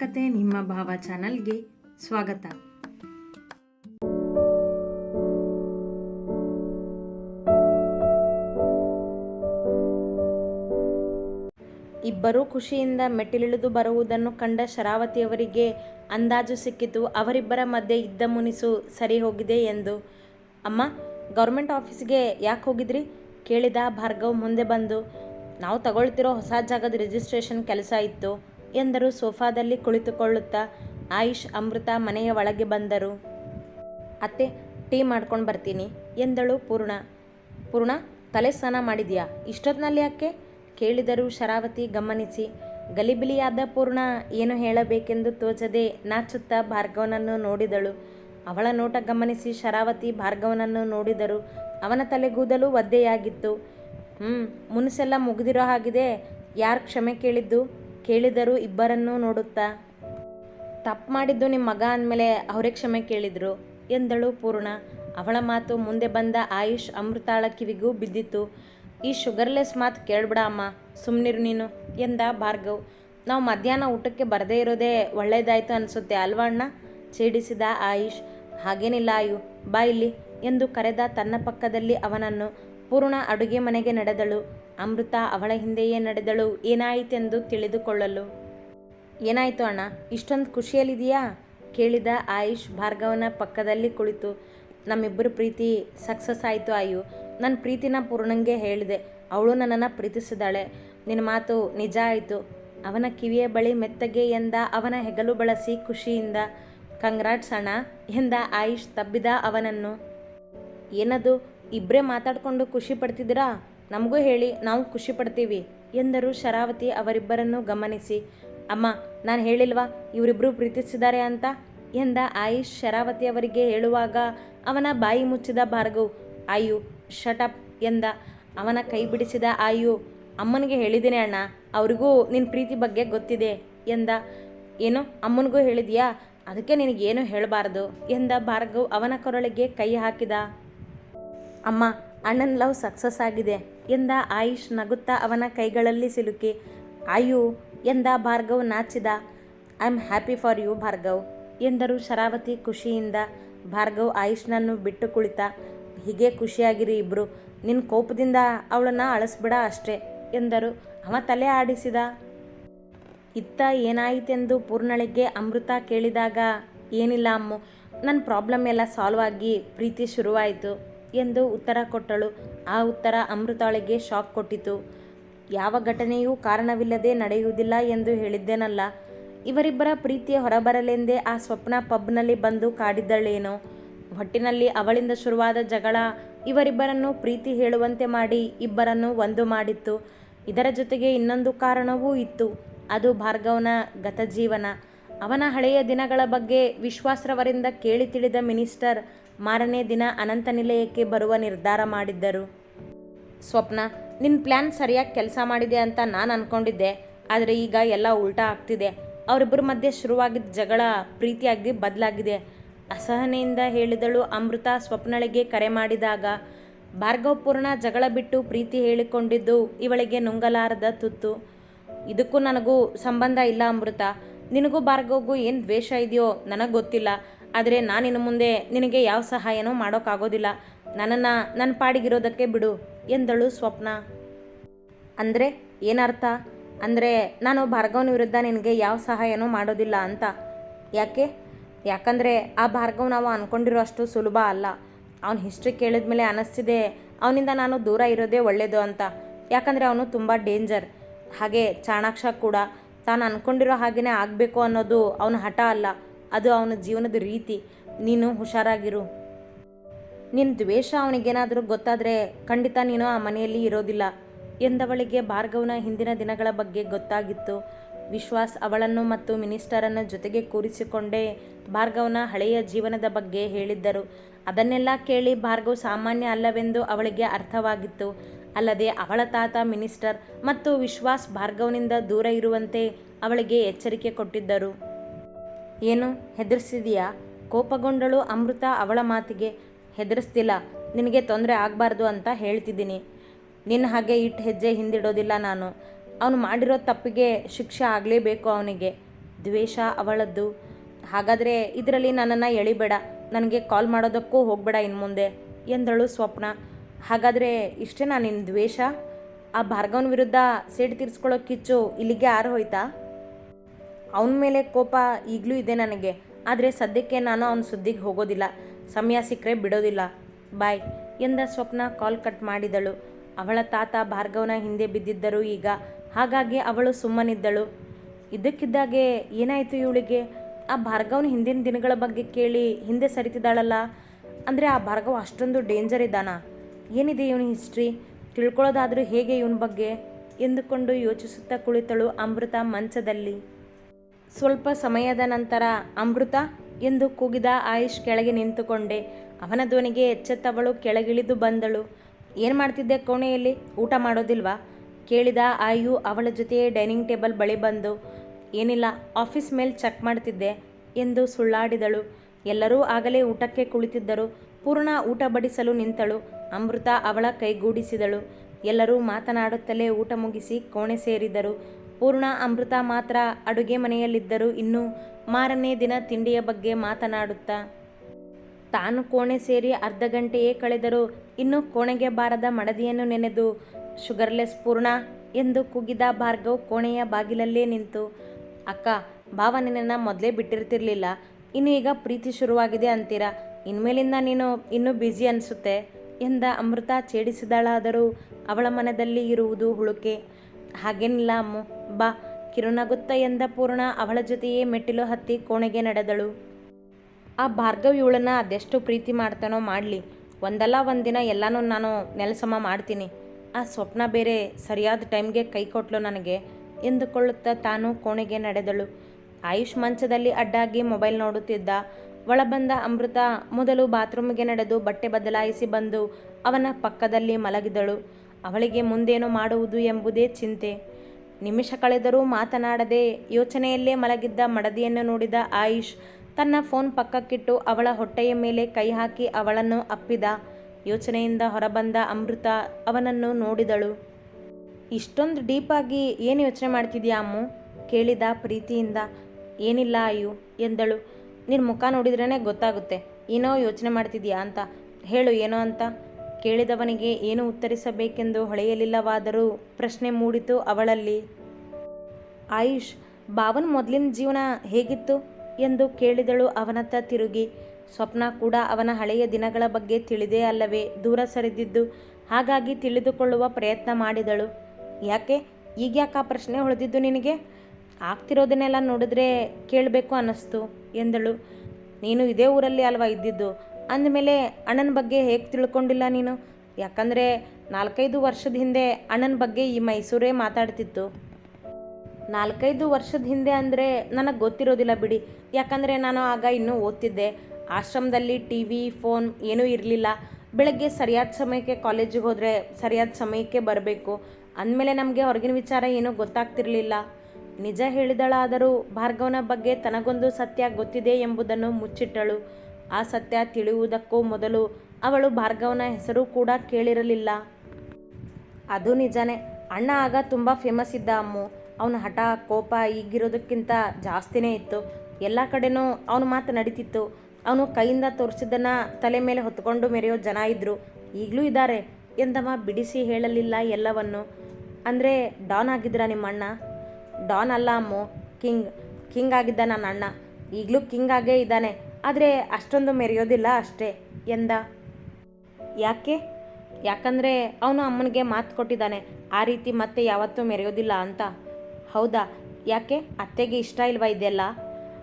ಕತೆ ನಿಮ್ಮ ಭಾವ ಚಾನಲ್ಗೆ ಸ್ವಾಗತ. ಇಬ್ಬರೂ ಖುಷಿಯಿಂದ ಮೆಟ್ಟಿಲಿಳಿದು ಬರುವುದನ್ನು ಕಂಡ ಶರಾವತಿಯವರಿಗೆ ಅಂದಾಜು ಸಿಕ್ಕಿತು. ಅವರಿಬ್ಬರ ಮಧ್ಯೆ ಇದ್ದ ಮುನಿಸು ಸರಿ ಹೋಗಿದೆ ಎಂದು. ಅಮ್ಮ, ಗೌರ್ಮೆಂಟ್ ಆಫೀಸ್ಗೆ ಯಾಕೆ ಹೋಗಿದ್ರಿ? ಕೇಳಿದ ಭಾರ್ಗವ್ ಮುಂದೆ ಬಂದು, ನಾವು ತಗೊಳ್ತಿರೋ ಹೊಸ ಜಾಗದ ರಿಜಿಸ್ಟ್ರೇಷನ್ ಕೆಲಸ ಇತ್ತು. ಎಂದರು ಸೋಫಾದಲ್ಲಿ ಕುಳಿತುಕೊಳ್ಳುತ್ತಾ ಆಯುಷ್ ಅಮೃತ ಮನೆಯ ಒಳಗೆ ಬಂದರು. ಅತ್ತೆ, ಟೀ ಮಾಡ್ಕೊಂಡು ಬರ್ತೀನಿ, ಎಂದಳು ಪೂರ್ಣ. ಪೂರ್ಣ, ತಲೆ ಸ್ನಾನ ಮಾಡಿದ್ಯಾ? ಇಷ್ಟೊತ್ತಿನಲ್ಲಿ ಯಾಕೆ? ಕೇಳಿದರು ಶರಾವತಿ ಗಮನಿಸಿ, ಗಲಿಬಿಲಿಯಾದ ಪೂರ್ಣ, ಏನು ಹೇಳಬೇಕೆಂದು ತೋಚದೆ ನಾಚುತ್ತಾ ಭಾರ್ಗವನನ್ನು ನೋಡಿದಳು. ಅವಳ ನೋಟ ಗಮನಿಸಿ ಶರಾವತಿ ಭಾರ್ಗವನನ್ನು ನೋಡಿದರು. ಅವನ ತಲೆಗೂದಲು ಒದ್ದೆಯಾಗಿತ್ತು. ಹ್ಞೂ ಮುನಿಸೆಲ್ಲ ಮುಗಿದಿರೋ ಹಾಗಿದೆ ಯಾರು ಕ್ಷಮೆ ಕೇಳಿದ್ದು? ಕೇಳಿದರು ಇಬ್ಬರನ್ನೂ ನೋಡುತ್ತಾ, ತಪ್ಪು ಮಾಡಿದ್ದು ನಿಮ್ಮ ಮಗ ಅಂದಮೇಲೆ ಅವರೇ ಕ್ಷಮೆ ಕೇಳಿದರು? ಎಂದಳು ಪೂರ್ಣ. ಅವಳ ಮಾತು ಮುಂದೆ ಬಂದ ಆಯುಷ್ ಅಮೃತಾಳ ಕಿವಿಗೂ ಬಿದ್ದಿತ್ತು. ಈ ಶುಗರ್ಲೆಸ್ ಮಾತು ಕೇಳ್ಬಿಡ ಅಮ್ಮ ಸುಮ್ಮನಿರು ನೀನು, ಎಂದ ಭಾರ್ಗವ್. ನಾವು ಮಧ್ಯಾಹ್ನ ಊಟಕ್ಕೆ ಬರದೇ ಇರೋದೇ ಒಳ್ಳೆಯದಾಯಿತು ಅನಿಸುತ್ತೆ ಅಲ್ವಾ ಅಣ್ಣ? ಛೇಡಿಸಿದ ಆಯುಷ್. ಹಾಗೇನಿಲ್ಲ ಆಯು, ಬಾ ಇಲ್ಲಿ, ಎಂದು ಕರೆದ ತನ್ನ ಪಕ್ಕದಲ್ಲಿ ಅವನನ್ನು. ಪೂರ್ಣ ಅಡುಗೆ ಮನೆಗೆ ನಡೆದಳು. ಅಮೃತ ಅವಳ ಹಿಂದೆಯೇ ನಡೆದಳು. ಏನಾಯಿತೆಂದು ತಿಳಿದುಕೊಳ್ಳಲು? ಏನಾಯಿತು ಅಣ್ಣ? ಇಷ್ಟೊಂದು ಖುಷಿಯಲ್ಲಿದೆಯಾ ಕೇಳಿದ ಆಯುಷ್ ಭಾರ್ಗವನ ಪಕ್ಕದಲ್ಲಿ ಕುಳಿತು, ನಮ್ಮಿಬ್ಬರ ಪ್ರೀತಿ ಸಕ್ಸಸ್ ಆಯಿತು ಆಯು. ನನ್ನ ಪ್ರೀತಿನ ಪೂರ್ಣಂಗೆ ಹೇಳಿದೆ. ಅವಳು ನನ್ನನ್ನು ಪ್ರೀತಿಸಿದಾಳೆ. ನಿನ್ನ ಮಾತು ನಿಜ ಆಯಿತು. ಅವನ ಕಿವಿಯ ಬಳಿ ಮೆತ್ತಗೆ ಎಂದ ಅವನ ಹೆಗಲು ಬಳಸಿ ಖುಷಿಯಿಂದ, ಕಂಗ್ರಾಟ್ಸ್ ಅಣ್ಣ, ಎಂದ ಆಯುಷ್ ತಬ್ಬಿದ ಅವನನ್ನು. ಏನದು? ಇಬ್ಬರೇ ಮಾತಾಡಿಕೊಂಡು ಖುಷಿ ಪಡ್ತಿದ್ದೀರಾ? ನಮಗೂ ಹೇಳಿ, ನಾವು ಖುಷಿ ಪಡ್ತೀವಿ ಎಂದರು ಶರಾವತಿ ಅವರಿಬ್ಬರನ್ನು ಗಮನಿಸಿ. ಅಮ್ಮ, ನಾನು ಹೇಳಿಲ್ವಾ ಇವರಿಬ್ಬರು ಪ್ರೀತಿಸಿದ್ದಾರೆ ಅಂತ? ಎಂದ ಆಯುಷ್ ಶರಾವತಿ ಅವರಿಗೆ ಹೇಳುವಾಗ, ಅವನ ಬಾಯಿ ಮುಚ್ಚಿದ ಭಾರ್ಗವ್, ಆಯು ಶಟಪ್ ಎಂದ ಅವನ ಕೈ ಬಿಡಿಸಿದ ಆಯು, ಅಮ್ಮನಿಗೆ ಹೇಳಿದ್ದೀನಿ ಅಣ್ಣ, ಅವ್ರಿಗೂ ನಿನ್ನ ಪ್ರೀತಿ ಬಗ್ಗೆ ಗೊತ್ತಿದೆ, ಎಂದ. ಏನು, ಅಮ್ಮನಿಗೂ ಹೇಳಿದೀಯಾ? ಅದಕ್ಕೆ ನಿನಗೇನು ಹೇಳಬಾರ್ದು, ಎಂದ ಭಾರ್ಗವ್ ಅವನ ಕೊರಳಿಗೆ ಕೈ ಹಾಕಿದ. ಅಮ್ಮ, ಅಣ್ಣನ ಲವ್ ಸಕ್ಸಸ್ ಆಗಿದೆ. ಎಂದ ಆಯುಷ್ ನಗುತ್ತಾ ಅವನ ಕೈಗಳಲ್ಲಿ ಸಿಲುಕಿ ಆಯು ಎಂದ Bhargav ನಾಚಿದ I am happy for you Bhargav, ಎಂದರು ಶರಾವತಿ ಖುಷಿಯಿಂದ. ಭಾರ್ಗವ್ ಆಯುಷ್ನನ್ನು ಬಿಟ್ಟು ಕುಳಿತ, ಹೀಗೆ ಖುಷಿಯಾಗಿರಿ ಇಬ್ಬರು ನಿನ್ನ ಕೋಪದಿಂದ ಅವಳನ್ನು ಅಳಿಸ್ಬಿಡ ಅಷ್ಟೇ, ಎಂದರು. ಅವ ತಲೆ ಆಡಿಸಿದ? ಇತ್ತ ಏನಾಯಿತೆಂದು ಪೂರ್ಣಳಿಗೆ ಅಮೃತ ಕೇಳಿದಾಗ, ಏನಿಲ್ಲ ಅಮ್ಮು ನನ್ನ ಪ್ರಾಬ್ಲಮ್ ಎಲ್ಲ ಸಾಲ್ವ್ ಆಗಿ ಪ್ರೀತಿ ಶುರುವಾಯಿತು. ಎಂದು ಉತ್ತರ ಕೊಟ್ಟಳು. ಆ ಉತ್ತರ ಅಮೃತಾಳಿಗೆ ಶಾಕ್ ಕೊಟ್ಟಿತು. ಯಾವ ಘಟನೆಯೂ ಕಾರಣವಿಲ್ಲದೆ ನಡೆಯುವುದಿಲ್ಲ ಎಂದು ಹೇಳಿದ್ದೇನಲ್ಲ. ಇವರಿಬ್ಬರ ಪ್ರೀತಿಯ ಹೊರಬರಲೆಂದೇ ಆ ಸ್ವಪ್ನ ಪಬ್ನಲ್ಲಿ ಬಂದು ಕಾಡಿದ್ದಳೇನೋ. ಹೊಟ್ಟಿನಲ್ಲಿ ಅವಳಿಂದ ಶುರುವಾದ ಜಗಳ, ಇವರಿಬ್ಬರನ್ನು ಪ್ರೀತಿ ಹೇಳುವಂತೆ ಮಾಡಿ ಇಬ್ಬರನ್ನು ಒಂದು ಮಾಡಿತ್ತು. ಇದರ ಜೊತೆಗೆ ಇನ್ನೊಂದು ಕಾರಣವೂ ಇತ್ತು. ಅದು ಭಾರ್ಗವನ ಗತಜೀವನ. ಅವನ ಹಳೆಯ ದಿನಗಳ ಬಗ್ಗೆ ವಿಶ್ವಾಸ್ರವರಿಂದ ಕೇಳಿ ತಿಳಿದ ಮಿನಿಸ್ಟರ್ ಮಾರನೇ ದಿನ ಅನಂತ ನಿಲಯಕ್ಕೆ ಬರುವ ನಿರ್ಧಾರ ಮಾಡಿದ್ದರು. ಸ್ವಪ್ನ ನಿನ್ನ ಪ್ಲ್ಯಾನ್ ಸರಿಯಾಗಿ ಕೆಲಸ ಮಾಡಿದೆ ಅಂತ ನಾನು ಅಂದ್ಕೊಂಡಿದ್ದೆ ಆದರೆ ಈಗ ಎಲ್ಲ ಉಲ್ಟಾ ಆಗ್ತಿದೆ. ಅವರಿಬ್ಬರ ಮಧ್ಯೆ ಶುರುವಾಗಿದ್ದ ಜಗಳ ಪ್ರೀತಿಯಾಗಿ ಬದಲಾಗಿದೆ. ಅಸಹನೆಯಿಂದ ಹೇಳಿದಳು ಅಮೃತ ಸ್ವಪ್ನಳಿಗೆ ಕರೆ ಮಾಡಿದಾಗ ಭಾರ್ಗವಪೂರ್ಣ ಜಗಳ ಬಿಟ್ಟು ಪ್ರೀತಿ ಹೇಳಿಕೊಂಡಿದ್ದು ಇವಳಿಗೆ ನುಂಗಲಾರದ ತುತ್ತು. ಇದಕ್ಕೂ ನನಗೂ ಸಂಬಂಧ ಇಲ್ಲ ಅಮೃತ. ನಿನಗೂ ಭಾರ್ಗವ್ಗೂ ಏನು ದ್ವೇಷ ಇದೆಯೋ ನನಗೆ ಗೊತ್ತಿಲ್ಲ. ಆದರೆ ನಾನಿನ್ನು ಮುಂದೆ ನಿನಗೆ ಯಾವ ಸಹಾಯನೂ ಮಾಡೋಕ್ಕಾಗೋದಿಲ್ಲ. ನನ್ನನ್ನು ನನ್ನ ಪಾಡಿಗಿರೋದಕ್ಕೆ ಬಿಡು, ಎಂದಳು ಸ್ವಪ್ನ. ಅಂದರೆ ಏನರ್ಥ? ಅಂದರೆ ನಾನು ಭಾರ್ಗವನ ವಿರುದ್ಧ ನಿನಗೆ ಯಾವ ಸಹಾಯನೂ ಮಾಡೋದಿಲ್ಲ ಅಂತ. ಯಾಕೆ? ಯಾಕಂದರೆ ಆ ಭಾರ್ಗವ್ ನಾವು ಅಂದ್ಕೊಂಡಿರೋ ಅಷ್ಟು ಸುಲಭ ಅಲ್ಲ. ಅವನ ಹಿಸ್ಟ್ರಿ ಕೇಳಿದ ಮೇಲೆ ಅನ್ನಿಸ್ತಿದೆ ಅವನಿಂದ ನಾನು ದೂರ ಇರೋದೇ ಒಳ್ಳೆಯದು ಅಂತ. ಯಾಕಂದರೆ ಅವನು ತುಂಬ ಡೇಂಜರ್ ಹಾಗೆ ಚಾಣಾಕ್ಷ ಕೂಡ ತಾನು ಅಂದ್ಕೊಂಡಿರೋ ಹಾಗೆಯೇ ಆಗಬೇಕು ಅನ್ನೋದು ಅವನ ಹಠ ಅಲ್ಲ. ಅದು ಅವನ ಜೀವನದ ರೀತಿ. ನೀನು ಹುಷಾರಾಗಿರು. ನಿನ್ನ ದ್ವೇಷ ಅವನಿಗೇನಾದರೂ ಗೊತ್ತಾದರೆ ಖಂಡಿತ ನೀನು ಆ ಮನೆಯಲ್ಲಿ ಇರೋದಿಲ್ಲ ಎಂದವಳಿಗೆ ಭಾರ್ಗವನ ಹಿಂದಿನ ದಿನಗಳ ಬಗ್ಗೆ ಗೊತ್ತಾಗಿತ್ತು. ವಿಶ್ವಾಸ್ ಅವಳನ್ನು ಮತ್ತು ಮಿನಿಸ್ಟರನ್ನು ಜೊತೆಗೆ ಕೂರಿಸಿಕೊಂಡೇ ಭಾರ್ಗವನ ಹಳೆಯ ಜೀವನದ ಬಗ್ಗೆ ಹೇಳಿದ್ದರು. ಅದನ್ನೆಲ್ಲ ಕೇಳಿ ಭಾರ್ಗವ್ ಸಾಮಾನ್ಯ ಅಲ್ಲವೆಂದು ಅವಳಿಗೆ ಅರ್ಥವಾಗಿತ್ತು. ಅಲ್ಲದೆ ಅವಳ ತಾತ ಮಿನಿಸ್ಟರ್ ಮತ್ತು ವಿಶ್ವಾಸ್ ಭಾರ್ಗವನಿಂದ ದೂರ ಇರುವಂತೆ ಅವಳಿಗೆ ಎಚ್ಚರಿಕೆ ಕೊಟ್ಟಿದ್ದರು. ಏನು? ಹೆದರ್ಸಿದೀಯಾ? ಕೋಪಗೊಂಡಳು ಅಮೃತ ಅವಳ ಮಾತಿಗೆ. ಹೆದರಿಸ್ತಿಲ್ಲ. ನಿನಗೆ ತೊಂದರೆ ಆಗಬಾರ್ದು ಅಂತ ಹೇಳ್ತಿದ್ದೀನಿ. ನಿನ್ನ ಹಾಗೆ ಇಟ್ಟು ಹೆಜ್ಜೆ ಹಿಂದಿಡೋದಿಲ್ಲ ನಾನು. ಅವನು ಮಾಡಿರೋ ತಪ್ಪಿಗೆ ಶಿಕ್ಷೆ ಆಗಲೇಬೇಕು ಅವನಿಗೆ. ದ್ವೇಷ ಅವಳದ್ದು. ಹಾಗಾದರೆ ಇದರಲ್ಲಿ ನನ್ನನ್ನು ಎಳಿಬೇಡ. ನನಗೆ ಕಾಲ್ ಮಾಡೋದಕ್ಕೂ ಹೋಗಬೇಡ ಇನ್ನು ಮುಂದೆ ಎಂದಳು ಸ್ವಪ್ನ. ಹಾಗಾದರೆ ಇಷ್ಟೇನಾ ನಿನ್ನ ದ್ವೇಷ? ಆ ಭಾರ್ಗವನ ವಿರುದ್ಧ ಸೇಡು ತೀರಿಸ್ಕೊಳ್ಳೋ ಕಿಚ್ಚು ಇಲ್ಲಿಗೆ ಆರು ಹೋಯ್ತಾ? ಅವನ ಮೇಲೆ ಕೋಪ ಈಗಲೂ ಇದೆ ನನಗೆ. ಆದರೆ ಸದ್ಯಕ್ಕೆ ನಾನು ಅವನ ಸುದ್ದಿಗೆ ಹೋಗೋದಿಲ್ಲ. ಸಮಯ ಸಿಕ್ಕರೆ ಬಿಡೋದಿಲ್ಲ. ಬಾಯ್ ಎಂದ ಸ್ವಪ್ನ ಕಾಲ್ ಕಟ್ ಮಾಡಿದಳು. ಅವಳ ತಾತ ಭಾರ್ಗವನ ಹಿಂದೆ ಬಿದ್ದಿದ್ದರು ಈಗ. ಹಾಗಾಗಿ ಅವಳು ಸುಮ್ಮನಿದ್ದಳು. ಇದ್ದಕ್ಕಿದ್ದಾಗೆ ಏನಾಯಿತು ಇವಳಿಗೆ? ಆ ಭಾರ್ಗವನ ಹಿಂದಿನ ದಿನಗಳ ಬಗ್ಗೆ ಕೇಳಿ ಹಿಂದೆ ಸರಿತಿದ್ದಾಳಲ್ಲ? ಅಂದರೆ ಆ ಭಾರ್ಗವ ಅಷ್ಟೊಂದು ಡೇಂಜರ್ ಇದ್ದಾನಾ? ಏನಿದೆ ಇವನ ಹಿಸ್ಟ್ರಿ ತಿಳ್ಕೊಳ್ಳೋದಾದರೂ ಹೇಗೆ ಇವನ ಬಗ್ಗೆ? ಎಂದುಕೊಂಡು ಯೋಚಿಸುತ್ತಾ ಕುಳಿತಳು ಅಮೃತ ಮಂಚದಲ್ಲಿ. ಸ್ವಲ್ಪ ಸಮಯದ ನಂತರ ಅಮೃತ ಎಂದು ಕೂಗಿದ ಆಯುಷ್ ಕೆಳಗೆ ನಿಂತುಕೊಂಡೆ. ಅವನ ಧ್ವನಿಗೆ ಎಚ್ಚೆತ್ತವಳು ಕೆಳಗಿಳಿದು ಬಂದಳು. ಏನು ಮಾಡ್ತಿದ್ದೆ ಕೋಣೆಯಲ್ಲಿ ಊಟ ಮಾಡೋದಿಲ್ವಾ? ಕೇಳಿದ ಆಯು ಅವಳ ಜೊತೆಯೇ ಡೈನಿಂಗ್ ಟೇಬಲ್ ಬಳಿ ಬಂದು, ಏನಿಲ್ಲ, ಆಫೀಸ್ ಮೇಲೆ ಚೆಕ್ ಮಾಡ್ತಿದ್ದೆ ಎಂದು ಸುಳ್ಳಾಡಿದಳು. ಎಲ್ಲರೂ ಆಗಲೇ ಊಟಕ್ಕೆ ಕುಳಿತಿದ್ದರು. ಪೂರ್ಣ ಊಟ ಬಡಿಸಲು ನಿಂತಳು. ಅಮೃತ ಅವಳ ಕೈಗೂಡಿಸಿದಳು. ಎಲ್ಲರೂ ಮಾತನಾಡುತ್ತಲೇ ಊಟ ಮುಗಿಸಿ ಕೋಣೆ ಸೇರಿದರು. ಪೂರ್ಣ ಅಮೃತ ಮಾತ್ರ ಅಡುಗೆ ಮನೆಯಲ್ಲಿದ್ದರು ಇನ್ನು ಮಾರನೇ ದಿನ ತಿಂಡಿಯ ಬಗ್ಗೆ ಮಾತನಾಡುತ್ತಾ, ತಾನು ಕೋಣೆ ಸೇರಿ ಅರ್ಧ ಗಂಟೆಯೇ ಕಳೆದರೂ ಇನ್ನೂ ಕೋಣೆಗೆ ಬಾರದ ಮಡದಿಯನ್ನು ನೆನೆದು, ಶುಗರ್ಲೆಸ್ ಪೂರ್ಣ ಎಂದು ಕೂಗಿದ ಭಾರ್ಗವ್ ಕೋಣೆಯ ಬಾಗಿಲಲ್ಲೇ ನಿಂತು, ಅಕ್ಕ, ಭಾವ ನಿನ್ನ ಮೊದಲೇ ಬಿಟ್ಟಿರ್ತಿರ್ಲಿಲ್ಲ, ಇನ್ನು ಈಗ ಪ್ರೀತಿ ಶುರುವಾಗಿದೆ ಅಂತೀರಾ? ಇನ್ಮೇಲಿಂದ ನೀನು ಇನ್ನೂ ಬ್ಯುಸಿ ಅನಿಸುತ್ತೆ ಎಂದ ಅಮೃತ ಛೇಡಿಸಿದಳಾದರೂ ಅವಳ ಮನದಲ್ಲಿ ಇರುವುದು ಹುಳುಕೆ. ಹಾಗೇನಿಲ್ಲ ಅಮ್ಮು ಬಾ, ಕಿರುನಗುತ್ತ ಎಂದ ಪೂರ್ಣ ಅವಳ ಜೊತೆಯೇ ಮೆಟ್ಟಿಲು ಹತ್ತಿ ಕೋಣೆಗೆ ನಡೆದಳು. ಆ ಭಾರ್ಗವ್ ಅದೆಷ್ಟು ಪ್ರೀತಿ ಮಾಡ್ತಾನೋ ಮಾಡಲಿ, ಒಂದಲ್ಲ ಒಂದಿನ ಎಲ್ಲನೂ ನಾನು ನೆಲಸಮ ಮಾಡ್ತೀನಿ. ಆ ಸ್ವಪ್ನ ಬೇರೆ ಸರಿಯಾದ ಟೈಮ್ಗೆ ಕೈ ಕೊಟ್ಲು ನನಗೆ, ಎಂದುಕೊಳ್ಳುತ್ತಾ ತಾನು ಕೋಣೆಗೆ ನಡೆದಳು. ಆಯುಷ್ ಮಂಚದಲ್ಲಿ ಅಡ್ಡಾಗಿ ಮೊಬೈಲ್ ನೋಡುತ್ತಿದ್ದ ಒಳ ಬಂದ ಅಮೃತ ಮೊದಲು ಬಾತ್ರೂಮ್ಗೆ ನಡೆದು ಬಟ್ಟೆ ಬದಲಾಯಿಸಿ ಬಂದು ಅವನ ಪಕ್ಕದಲ್ಲಿ ಮಲಗಿದಳು. ಅವಳಿಗೆ ಮುಂದೇನು ಮಾಡುವುದು ಎಂಬುದೇ ಚಿಂತೆ. ನಿಮಿಷ ಕಳೆದರೂ ಮಾತನಾಡದೆ ಯೋಚನೆಯಲ್ಲೇ ಮಲಗಿದ್ದ ಮಡದಿಯನ್ನು ನೋಡಿದ ಆಯುಷ್ ತನ್ನ ಫೋನ್ ಪಕ್ಕಕ್ಕಿಟ್ಟು ಅವಳ ಹೊಟ್ಟೆಯ ಮೇಲೆ ಕೈ ಹಾಕಿ ಅವಳನ್ನು ಅಪ್ಪಿದ. ಯೋಚನೆಯಿಂದ ಹೊರಬಂದ ಅಮೃತ ಅವನನ್ನು ನೋಡಿದಳು. ಇಷ್ಟೊಂದು ಡೀಪಾಗಿ ಏನು ಯೋಚನೆ ಮಾಡ್ತಿದ್ಯಾ ಅಮ್ಮು? ಕೇಳಿದ ಪ್ರೀತಿಯಿಂದ. ಏನಿಲ್ಲ ಅಯ್ಯು, ಎಂದಳು. ನಿನ್ನ ಮುಖ ನೋಡಿದ್ರೇ ಗೊತ್ತಾಗುತ್ತೆ. ಏನೋ ಯೋಚನೆ ಮಾಡ್ತಿದ್ಯಾ ಅಂತ. ಹೇಳು, ಏನೋ ಅಂತ. ಕೇಳಿದವನಿಗೆ ಏನು ಉತ್ತರಿಸಬೇಕೆಂದು ಹೊಳೆಯಲಿಲ್ಲವಾದರೂ ಪ್ರಶ್ನೆ ಮೂಡಿತು ಅವಳಲ್ಲಿ. ಆಯುಷ್, ಭಾವನ್ ಮೊದಲಿನ ಜೀವನ ಹೇಗಿತ್ತು ಎಂದು ಕೇಳಿದಳು ಅವನತ್ತ ತಿರುಗಿ. ಸ್ವಪ್ನ ಕೂಡ ಅವನ ಹಳೆಯ ದಿನಗಳ ಬಗ್ಗೆ ತಿಳಿದೇ ಅಲ್ಲವೇ ದೂರ ಸರಿದಿದ್ದು ಹಾಗಾಗಿ ತಿಳಿದುಕೊಳ್ಳುವ ಪ್ರಯತ್ನ ಮಾಡಿದಳು. ಯಾಕೆ? ಈಗ್ಯಾಕೆ ಆ ಪ್ರಶ್ನೆ ಹೊಳೆದಿದ್ದು ನಿನಗೆ? ಆಗ್ತಿರೋದನ್ನೆಲ್ಲ ನೋಡಿದ್ರೆ ಕೇಳಬೇಕು ಅನ್ನಿಸ್ತು ಎಂದಳು. ನೀನು ಇದೇ ಊರಲ್ಲಿ ಅಲ್ವಾ ಇದ್ದಿದ್ದು? ಅಂದಮೇಲೆ ಅಣ್ಣನ ಬಗ್ಗೆ ಹೇಗೆ ತಿಳ್ಕೊಂಡಿಲ್ಲ ನೀನು? ಯಾಕಂದರೆ ನಾಲ್ಕೈದು ವರ್ಷದ ಹಿಂದೆ ಅಣ್ಣನ ಬಗ್ಗೆ ಈ ಮೈಸೂರೇ ಮಾತಾಡ್ತಿತ್ತು. ನಾಲ್ಕೈದು ವರ್ಷದ ಹಿಂದೆ ಅಂದರೆ ನನಗೆ ಗೊತ್ತಿರೋದಿಲ್ಲ ಬಿಡಿ. ಯಾಕಂದರೆ ನಾನು ಆಗ ಇನ್ನೂ ಓದ್ತಿದ್ದೆ. ಆಶ್ರಮದಲ್ಲಿ ಟಿ ವಿ, ಫೋನ್ ಏನೂ ಇರಲಿಲ್ಲ. ಬೆಳಗ್ಗೆ ಸರಿಯಾದ ಸಮಯಕ್ಕೆ ಕಾಲೇಜಿಗೆ ಹೋದರೆ ಸರಿಯಾದ ಸಮಯಕ್ಕೆ ಬರಬೇಕು. ಅಂದಮೇಲೆ ನಮಗೆ ಹೊರಗಿನ ವಿಚಾರ ಏನೂ ಗೊತ್ತಾಗ್ತಿರಲಿಲ್ಲ. ನಿಜ ಹೇಳಿದಳಾದರೂ ಭಾರ್ಗವನ ಬಗ್ಗೆ ತನಗೊಂದು ಸತ್ಯ ಗೊತ್ತಿದೆ ಎಂಬುದನ್ನು ಮುಚ್ಚಿಟ್ಟಳು. ಆ ಸತ್ಯ ತಿಳಿಯುವುದಕ್ಕೂ ಮೊದಲು ಅವಳು ಭಾರ್ಗವನ ಹೆಸರು ಕೂಡ ಕೇಳಿರಲಿಲ್ಲ. ಅದು ನಿಜಾನೇ. ಅಣ್ಣ ಆಗ ತುಂಬ ಫೇಮಸ್ ಇದ್ದ ಅಮ್ಮು. ಅವನ ಹಠ, ಕೋಪ ಈಗಿರೋದಕ್ಕಿಂತ ಜಾಸ್ತಿನೇ ಇತ್ತು. ಎಲ್ಲ ಕಡೆನೂ ಅವನ ಮಾತು ನಡೀತಿತ್ತು. ಅವನು ಕೈಯಿಂದ ತೋರಿಸಿದ್ದನ್ನು ತಲೆ ಮೇಲೆ ಹೊತ್ಕೊಂಡು ಮೆರೆಯೋ ಜನ ಇದ್ದರು ಈಗಲೂ ಇದ್ದಾರೆ. ಎಂದಮ್ಮ ಬಿಡಿಸಿ ಹೇಳಲಿಲ್ಲ ಎಲ್ಲವನ್ನು. ಅಂದರೆ, ಡಾನ್ ಆಗಿದ್ರ ನಿಮ್ಮ ಅಣ್ಣ? ಡಾನ್ ಅಲ್ಲ ಅಮ್ಮು. ಕಿಂಗ್ ಕಿಂಗ್ ಆಗಿದ್ದ ನನ್ನ ಅಣ್ಣ. ಈಗಲೂ ಕಿಂಗ್ ಆಗೇ ಇದ್ದಾನೆ. ಆದರೆ ಅಷ್ಟೊಂದು ಮೆರೆಯೋದಿಲ್ಲ ಅಷ್ಟೇ, ಎಂದ. ಯಾಕೆ? ಯಾಕಂದರೆ ಅವನು ಅಮ್ಮನಿಗೆ ಮಾತು ಕೊಟ್ಟಿದ್ದಾನೆ, ಆ ರೀತಿ ಮತ್ತೆ ಯಾವತ್ತೂ ಮೆರೆಯೋದಿಲ್ಲ ಅಂತ. ಹೌದಾ? ಯಾಕೆ? ಅತ್ತೆಗೆ ಇಷ್ಟ ಇಲ್ವಾ ಇದೆಲ್ಲ?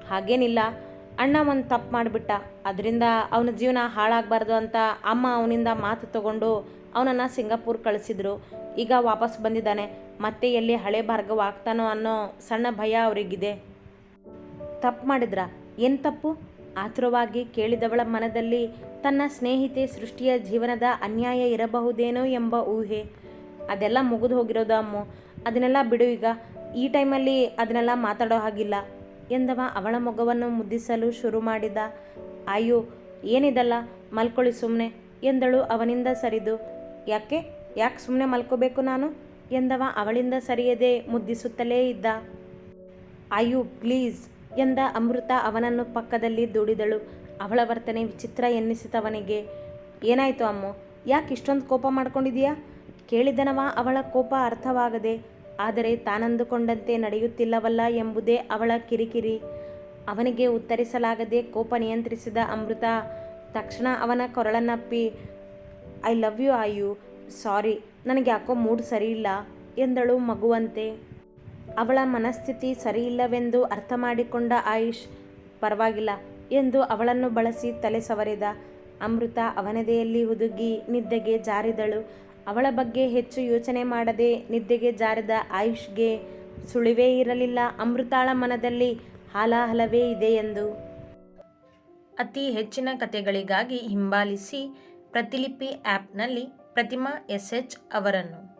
ಹಾಗೇನಿಲ್ಲ. ಅಣ್ಣ ಒಂದು ತಪ್ಪು ಮಾಡಿಬಿಟ್ಟ. ಅದರಿಂದ ಅವನ ಜೀವನ ಹಾಳಾಗಬಾರ್ದು ಅಂತ ಅಮ್ಮ ಅವನಿಂದ ಮಾತು ತಗೊಂಡು ಅವನನ್ನು ಸಿಂಗಾಪುರ್ ಕಳಿಸಿದ್ರು. ಈಗ ವಾಪಸ್ ಬಂದಿದ್ದಾನೆ. ಮತ್ತೆ ಎಲ್ಲಿ ಹಳೆ ಭಾರ್ಗವ ಆಗ್ತಾನೋ ಅನ್ನೋ ಸಣ್ಣ ಭಯ ಅವರಿಗಿದೆ. ತಪ್ಪು ಮಾಡಿದ್ರಾ? ಏನು ತಪ್ಪು? ಆತುರವಾಗಿ ಕೇಳಿದವಳ ಮನದಲ್ಲಿ ತನ್ನ ಸ್ನೇಹಿತೆ ಸೃಷ್ಟಿಯ ಜೀವನದ ಅನ್ಯಾಯ ಇರಬಹುದೇನೋ ಎಂಬ ಊಹೆ. ಅದೆಲ್ಲ ಮುಗಿದು ಹೋಗಿರೋದು ಅಮ್ಮು. ಅದನ್ನೆಲ್ಲ ಬಿಡು ಈಗ. ಈ ಟೈಮಲ್ಲಿ ಅದನ್ನೆಲ್ಲ ಮಾತಾಡೋ ಹಾಗಿಲ್ಲ ಎಂದವ ಅವಳ ಮೊಗವನ್ನು ಮುದ್ದಿಸಲು ಶುರು ಮಾಡಿದ. ಅಯ್ಯೋ, ಏನಿದಲ್ಲ, ಮಲ್ಕೊಳ್ಳಿ ಸುಮ್ಮನೆ ಎಂದಳು ಅವನಿಂದ ಸರಿದು. ಯಾಕೆ? ಯಾಕೆ ಸುಮ್ಮನೆ ಮಲ್ಕೋಬೇಕು ನಾನು? ಎಂದವ ಅವಳಿಂದ ಸರಿಯದೆ ಮುದ್ದಿಸುತ್ತಲೇ ಇದ್ದ. ಅಯ್ಯೋ, ಪ್ಲೀಸ್. ಎಂದ ಅಮೃತ ಅವನನ್ನು ಪಕ್ಕದಲ್ಲಿ ದುಡಿದಳು. ಅವಳ ವರ್ತನೆ ವಿಚಿತ್ರ ಎನ್ನಿಸಿತವನಿಗೆ, ಏನಾಯಿತು ಅಮ್ಮ, ಯಾಕೆ ಇಷ್ಟೊಂದು ಕೋಪ ಮಾಡ್ಕೊಂಡಿದೀಯಾ? ಕೇಳಿದನವ ಅವಳ ಕೋಪ ಅರ್ಥವಾಗದೆ, ಆದರೆ ತಾನಂದುಕೊಂಡಂತೆ ನಡೆಯುತ್ತಿಲ್ಲವಲ್ಲ ಎಂಬುದೇ ಅವಳ ಕಿರಿಕಿರಿ. ಅವನಿಗೆ ಉತ್ತರಿಸಲಾಗದೆ ಕೋಪ ನಿಯಂತ್ರಿಸಿದ ಅಮೃತ, ತಕ್ಷಣ ಅವನ ಕೊರಳನ್ನಪ್ಪಿ ಐ ಲವ್ ಯು ಆಯು, ಸಾರಿ ನನಗೆ ಯಾಕೋ ಮೂಡ್ ಸರಿಯಿಲ್ಲ ಎಂದಳು ಮಗುವಂತೆ. ಅವಳ ಮನಸ್ಥಿತಿ ಸರಿಯಿಲ್ಲವೆಂದು ಅರ್ಥ ಮಾಡಿಕೊಂಡ ಆಯುಷ್, ಪರವಾಗಿಲ್ಲ ಎಂದು ಅವಳನ್ನು ಬಳಸಿ ತಲೆ ಸವರಿದ. ಅಮೃತ ಅವನದೆಯಲ್ಲಿ ಹುದುಗಿ ನಿದ್ದೆಗೆ ಜಾರಿದಳು. ಅವಳ ಬಗ್ಗೆ ಹೆಚ್ಚು ಯೋಚನೆ ಮಾಡದೆ ನಿದ್ದೆಗೆ ಜಾರಿದ ಆಯುಷ್ಗೆ ಸುಳಿವೇ ಇರಲಿಲ್ಲ. ಅಮೃತಾಳ ಮನದಲ್ಲಿ ಹಾಲಾಹಲವೇ ಇದೆ ಎಂದು. ಅತಿ ಹೆಚ್ಚಿನ ಕಥೆಗಳಿಗಾಗಿ ಹಿಂಬಾಲಿಸಿ ಪ್ರತಿಲಿಪಿ ಆ್ಯಪ್ನಲ್ಲಿ ಪ್ರತಿಮಾ ಎಸ್ ಎಚ್ ಅವರನ್ನು.